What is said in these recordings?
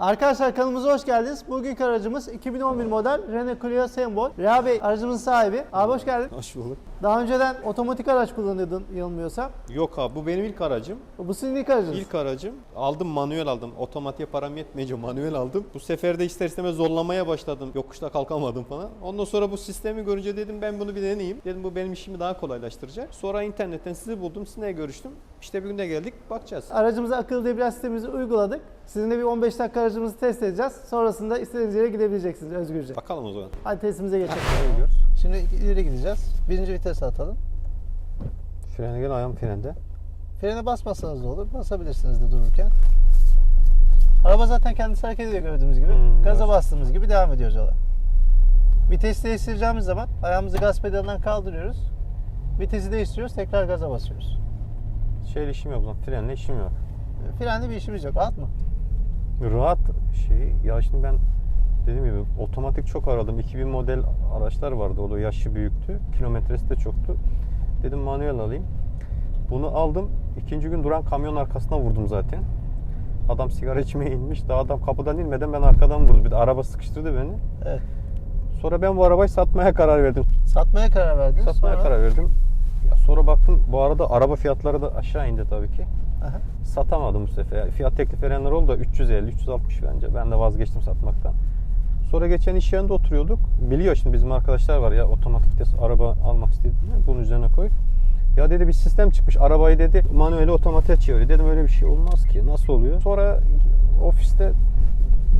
Arkadaşlar kanalımıza hoş geldiniz. Bugünkü aracımız 2011 model Renault Clio Sembol. Reha Bey aracımızın sahibi. Abi hoş geldin. Hoş bulduk. Daha önceden otomatik araç kullanıyordun yanılmıyorsam. Yok abi bu benim ilk aracım. Bu senin ilk aracınız. İlk aracım. Aldım manuel aldım. Otomatiğe param yetmeyince manuel aldım. Bu sefer de ister istemez zorlamaya başladım. Yokuşta kalkamadım falan. Ondan sonra bu sistemi görünce dedim ben bunu bir deneyeyim. Dedim bu benim işimi daha kolaylaştıracak. Sonra internetten sizi buldum. Sizinle görüştüm. İşte bir günde geldik. Bakacağız. Aracımıza akıllı debriyaj sistemimizi uyguladık. Sizinle bir 15 dakika aracımızı test edeceğiz. Sonrasında istediğiniz yere gidebileceksiniz özgürce. Bakalım o zaman. Hadi testimize geçelim. Gidiyoruz. Şimdi ileri gideceğiz. Birinci vitese atalım. Frene gel ayağım frende. Frene basmasanız da olur. Basabilirsiniz de dururken. Araba zaten kendisi hareket ediyor gördüğümüz gibi. Hmm, Gaza evet. bastığımız gibi devam ediyoruz yola. Vites değiştireceğimiz zaman ayağımızı gaz pedalından kaldırıyoruz. Vitesi değiştiriyoruz. Tekrar gaza basıyoruz. Şeyle işim yok lan. Frenle işim yok. Frende bir işimiz yok. Rahat mı? Rahat şey ya şimdi ben dediğim gibi otomatik çok aradım. 2000 model araçlar vardı. O da yaşı büyüktü. Kilometresi de çoktu. Dedim manuel alayım. Bunu aldım. İkinci gün duran kamyon arkasına vurdum zaten. Adam sigara içmeye inmiş. Daha adam kapıdan inmeden ben arkadan vurdum. Bir de araba sıkıştırdı beni. Evet. Sonra ben bu arabayı satmaya karar verdim. Satmaya karar verdiniz. Satmaya Sonra- karar verdim. Ya sonra baktım bu arada araba fiyatları da aşağı indi tabii ki. Aha. Satamadım bu sefer. Fiyat teklif verenler oldu da 350, 360 bence. Ben de vazgeçtim satmaktan. Sonra geçen iş yerinde oturuyorduk. Biliyor şimdi bizim arkadaşlar var ya otomatik vites araba almak istediğini bunun üzerine koy. Ya dedi bir sistem çıkmış. Arabayı dedi manueli otomatiğe çeviriyor. Dedim öyle bir şey olmaz ki. Nasıl oluyor? Sonra ofiste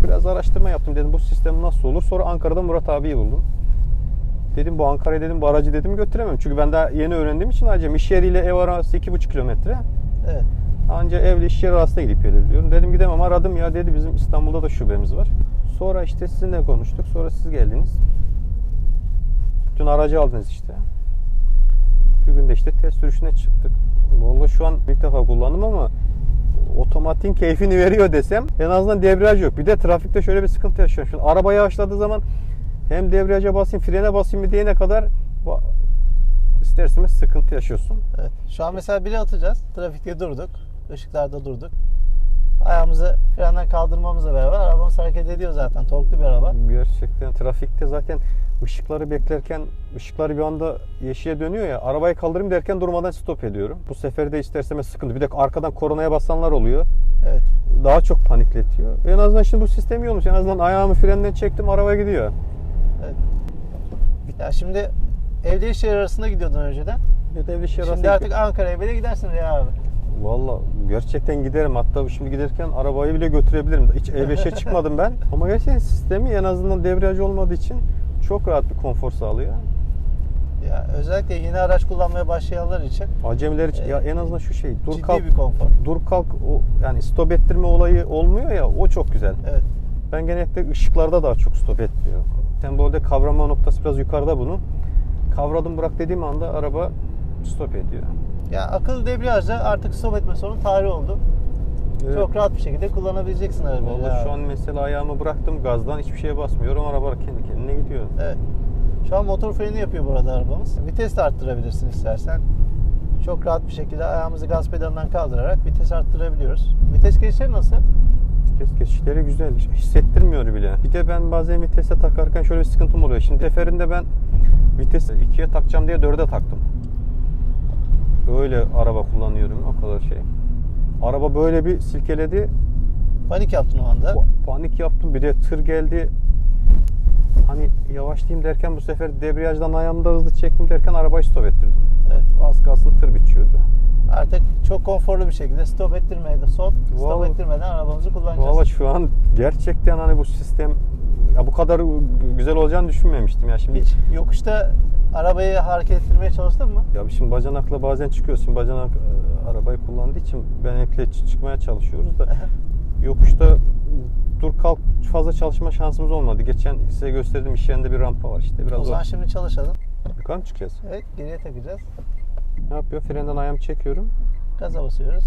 biraz araştırma yaptım. Dedim bu sistem nasıl olur? Sonra Ankara'da Murat abiyi buldum. Dedim bu Ankara'ya dedim bu aracı dedim götüremem. Çünkü ben daha yeni öğrendiğim için acem iş yeriyle ev arası 2,5 kilometre. Evet. Anca evle iş yeri arasında gidip gelebiliyorum. Dedim gidemem aradım ya dedi bizim İstanbul'da da şubemiz var. Sonra işte sizinle konuştuk. Sonra siz geldiniz. Dün aracı aldınız işte. Bir gün de işte test sürüşüne çıktık. Vallahi şu an ilk defa kullandım ama otomatiğin keyfini veriyor desem en azından debriyaj yok. Bir de trafikte şöyle bir sıkıntı yaşıyorum. Şimdi araba yavaşladığı zaman hem debriyaja basayım frene basayım mı diyene kadar isterseniz sıkıntı yaşıyorsun. Evet. Şu an mesela biri atacağız. Trafikte durduk. Işıklarda durduk. Ayağımızı frenden kaldırmamızla beraber arabamız hareket ediyor zaten. Torklu bir araba. Gerçekten trafikte zaten ışıkları beklerken ışıklar bir anda yeşile dönüyor ya arabayı kaldırayım derken durmadan stop ediyorum. Bu sefer de isterseme sıkıntı. Bir de arkadan koronaya basanlar oluyor. Evet. Daha çok panikletiyor. En azından şimdi bu sistem iyi olmuş. En azından ayağımı frenden çektim araba gidiyor. Evet. Ya şimdi evde iş yeri arasında gidiyordun önceden. Bir de bir şey Şimdi artık Ankara'ya bile gidersin ya abi. Valla gerçekten giderim. Hatta şimdi giderken arabayı bile götürebilirim. Hiç E5'e çıkmadım ben. Ama gerçekten sistemi en azından debriyaj olmadığı için çok rahat bir konfor sağlıyor. Ya özellikle yeni araç kullanmaya başlayanlar için Acemiler için Evet. ya en azından şu şey dur ciddi kalk bir konfor. dur kalk o yani stop ettirme olayı olmuyor ya o çok güzel. Evet. Ben genellikle ışıklarda daha çok stop etmiyor. Sembolde kavrama noktası biraz yukarıda bunun. Kavradım bırak dediğim anda araba stop ediyor. Ya akıllı debriyajla artık stop etme sorunu tarih oldu. Evet. Çok rahat bir şekilde kullanabileceksin arabayı. Vallahi ya. şu an mesela ayağımı bıraktım gazdan hiçbir şeye basmıyorum. Araba kendi kendine gidiyor. Evet. Şu an motor freni yapıyor burada arabamız. Vites de arttırabilirsin istersen. Çok rahat bir şekilde ayağımızı gaz pedalından kaldırarak vites arttırabiliyoruz. Vites geçişleri nasıl? Vites geçişleri güzel. Hissettirmiyor bile. Bir de ben bazen vitese takarken şöyle bir sıkıntım oluyor. Şimdi seferinde ben vitesi ikiye takacağım diye dörde taktım. Öyle araba kullanıyorum. O kadar şey. Araba böyle bir silkeledi. Panik yaptın o anda. Panik yaptım. Bir de tır geldi. Hani yavaşlayayım derken bu sefer debriyajdan ayağımda hızlı çektim derken arabayı stop ettirdim. Evet. Az kalsın tır biçiyordu. Artık çok konforlu bir şekilde stop ettirmeden sol, stop Vallahi- ettirmeden arabamızı kullanacağız. Valla şu an gerçekten hani bu sistem ya bu kadar güzel olacağını düşünmemiştim ya şimdi. Hiç yokuşta arabayı hareket ettirmeye çalıştın mı? Ya şimdi bacanakla bazen çıkıyoruz. Şimdi bacanak e, arabayı kullandığı için benekle çıkmaya çalışıyoruz da yokuşta dur kalk fazla çalışma şansımız olmadı. Geçen size gösterdiğim iş yerinde bir rampa var işte biraz o o. zaman şimdi çalışalım. Yukarı mı çıkacağız? Evet geriye takacağız. Ne yapıyor? Frenden ayağımı çekiyorum. Gaza basıyoruz.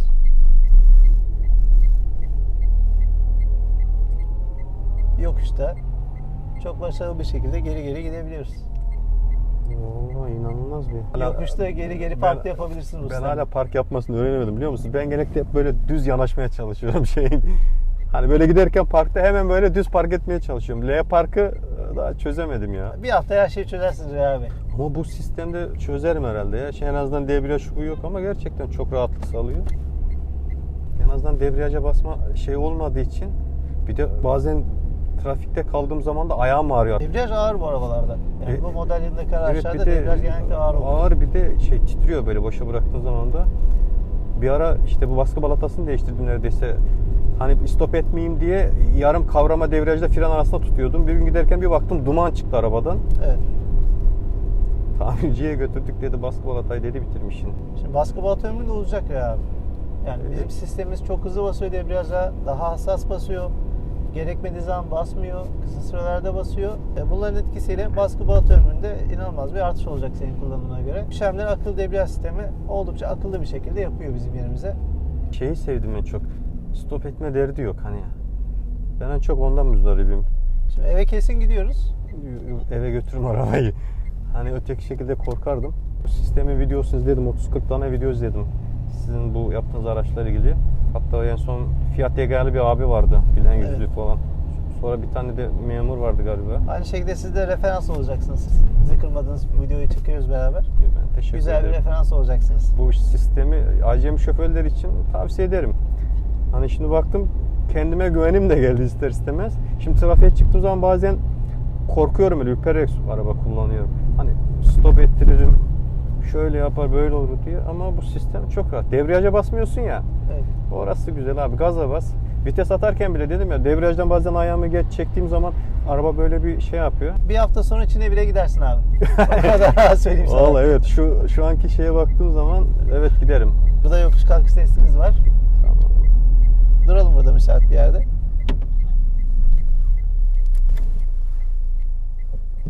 Yokuşta çok başarılı bir şekilde geri geri gidebiliyoruz. Vallahi inanılmaz bir. Yokuşta geri geri Ben- park da yapabilirsin Ben usta. hala park yapmasını öğrenemedim biliyor musun? Ben genellikle hep böyle düz yanaşmaya çalışıyorum şeyin. Hani böyle giderken parkta hemen böyle düz park etmeye çalışıyorum. L parkı e, daha çözemedim ya. Bir hafta her şeyi çözersiniz Reha abi. Ama bu sistemde çözerim herhalde ya. Şey, en azından debriyaj bu yok ama gerçekten çok rahatlık sağlıyor. En azından debriyaja basma şey olmadığı için bir de bazen trafikte kaldığım zaman da ayağım ağrıyor. Debriyaj ağır bu arabalarda. Yani E, bu model yılındaki Evet araçlarda bir de debriyaj genellikle ağır oluyor. ağır bir de şey titriyor böyle boşa bıraktığın zaman da. Bir ara işte bu baskı balatasını değiştirdim neredeyse. Hani stop etmeyeyim diye yarım kavrama debriyajla fren arasında tutuyordum. Bir gün giderken bir baktım duman çıktı arabadan. Evet. Tamirciye götürdük dedi baskı balatayı dedi bitirmişsin. Şimdi baskı balata ömrü de Reha abi. Yani bizim sistemimiz çok hızlı basıyor debriyaja, daha hassas basıyor. Gerekmediği zaman basmıyor, kısa sürelerde basıyor. E, Bunların etkisiyle baskı balata ömründe inanılmaz bir artış olacak senin kullanımına göre. Şemler akıllı debriyaj sistemi oldukça akıllı bir şekilde yapıyor bizim yerimize. Şeyi sevdim en çok. Stop etme derdi yok hani. Ben en çok ondan müzdaribim. Şimdi eve kesin gidiyoruz. Eve götürün arabayı. Hani öteki şekilde korkardım. Sistemin videosunu izledim. 30-40 tane video izledim. Sizin bu yaptığınız araçlarla ilgili. Hatta en son Fiat Egeli bir abi vardı. Bilen yüzlü Evet. falan. Sonra bir tane de memur vardı galiba. Aynı şekilde siz de referans olacaksınız. Bizi kırmadığınız videoyu çekiyoruz beraber. Ben teşekkür Güzel bir ederim. referans olacaksınız. bu sistemi acemi şoförler için tavsiye ederim. Hani şimdi baktım kendime güvenim de geldi ister istemez. Şimdi trafiğe çıktığım zaman bazen korkuyorum öyle ürpererek araba kullanıyorum. Hani stop ettiririm, şöyle yapar böyle olur diye ama bu sistem çok rahat. Debriyaja basmıyorsun ya. Evet. Orası güzel abi. Gaza bas. Vites atarken bile dedim ya debriyajdan bazen ayağımı geç çektiğim zaman araba böyle bir şey yapıyor. Bir hafta sonra Çin'e bile gidersin abi. o kadar söyleyeyim sana. Vallahi evet şu şu anki şeye baktığım zaman evet giderim. Burada yokuş kalkış testimiz var. Tamam. Duralım burada müsait bir yerde.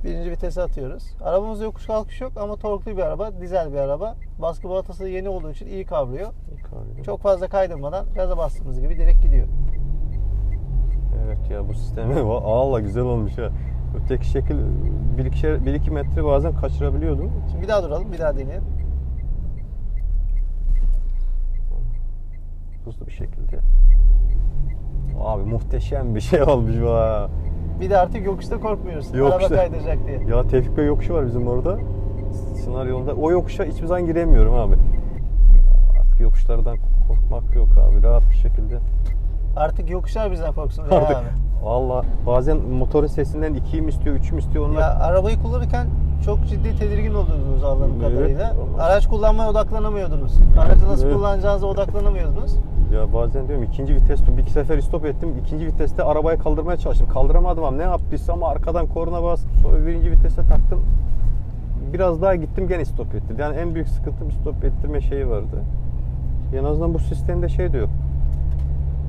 Birinci vitese atıyoruz. Arabamızda yokuş kalkış yok ama torklu bir araba, dizel bir araba. Baskı balatası yeni olduğu için iyi kavruyor. Çok fazla kaydırmadan gaza bastığımız gibi direkt gidiyor. Evet ya bu sistemi Allah güzel olmuş ha. Öteki şekil bir iki, şey- bir iki metre bazen kaçırabiliyordum. Şimdi bir daha duralım, bir daha deneyelim. Hızlı bir şekilde. Abi muhteşem bir şey olmuş bu ha. Bir de artık yokuşta korkmuyoruz. Araba Yokuşta- kaydıracak diye. Ya Tevfik Bey yokuşu var bizim orada. Sınar yolunda. O yokuşa hiçbir zaman giremiyorum abi. Artık yokuşlardan korkmak yok abi. Rahat bir şekilde. Artık yokuşlar bizden korksun Artık valla bazen motorun sesinden mi istiyor, üçü mü istiyor onlar. Ya arabayı kullanırken çok ciddi tedirgin oldunuz anladığım Evet, kadarıyla. ama- Araç kullanmaya odaklanamıyordunuz. Aracı nasıl Evet. kullanacağınıza odaklanamıyordunuz. Ya bazen diyorum ikinci vites bir iki sefer stop ettim. ikinci viteste arabayı kaldırmaya çalıştım. Kaldıramadım ama ne yaptıysam arkadan korna bas. Sonra birinci vitese taktım. Biraz daha gittim gene stop ettirdi. Yani en büyük sıkıntım stop ettirme şeyi vardı. En azından bu sistemde şey de yok.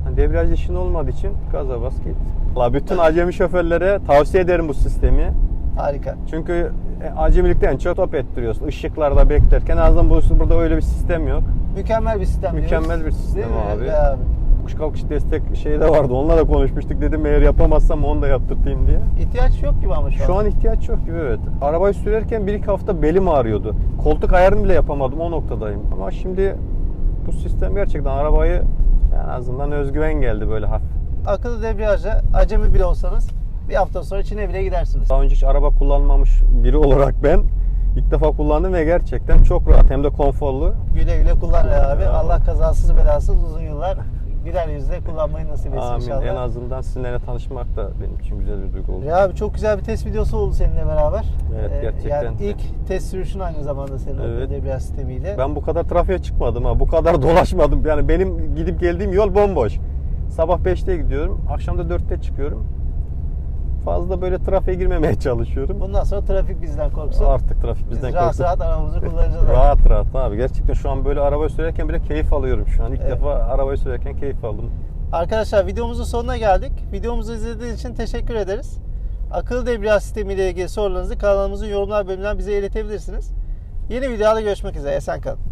Hani debriyaj işin olmadığı için gaza bas git. Valla bütün acemi şoförlere tavsiye ederim bu sistemi. Harika. Çünkü e, acemilikten çok top ettiriyorsun. Işıklarda beklerken en azından bu, burada öyle bir sistem yok. Mükemmel bir sistem Mükemmel diyoruz. bir sistem Değil abi. Abi. Yokuş kalkış destek şey de vardı. Onunla da konuşmuştuk. Dedim eğer yapamazsam onu da yaptırtayım diye. İhtiyaç yok gibi ama şu, Şu an ihtiyaç yok gibi evet. Arabayı sürerken bir iki hafta belim ağrıyordu. Koltuk ayarını bile yapamadım o noktadayım. Ama şimdi bu sistem gerçekten arabayı en azından özgüven geldi böyle hafif. Akıllı debriyajla acemi bile olsanız bir hafta sonra Çin'e bile gidersiniz. Daha önce hiç araba kullanmamış biri olarak ben ilk defa kullandım ve gerçekten çok rahat hem de konforlu. Güle güle kullan abi. Allah kazasız belasız uzun yıllar güler yüzle kullanmayı nasip etsin Amin. inşallah. En azından sizinle tanışmak da benim için güzel bir duygu oldu. Ya abi çok güzel bir test videosu oldu seninle beraber. Evet, Ee, gerçekten. Yani ilk test sürüşün aynı zamanda senin evet. debriyaj sistemiyle. Ben bu kadar trafiğe çıkmadım ha. Bu kadar dolaşmadım. Yani benim gidip geldiğim yol bomboş. Sabah 5'te gidiyorum. Akşam da 4'te çıkıyorum. Fazla böyle trafiğe girmemeye çalışıyorum. Bundan sonra trafik bizden korksun. Artık trafik Biz bizden rahat korksun. rahat arabamızı kullanacağız. Rahat rahat abi. Gerçekten şu an böyle arabayı sürerken bile keyif alıyorum şu an. İlk Evet. defa arabayı sürerken keyif aldım. Arkadaşlar videomuzun sonuna geldik. Videomuzu izlediğiniz için teşekkür ederiz. Akıllı debriyaj sistemi ile ilgili sorularınızı kanalımızın yorumlar bölümünden bize iletebilirsiniz. Yeni videoda görüşmek üzere. Esen kalın.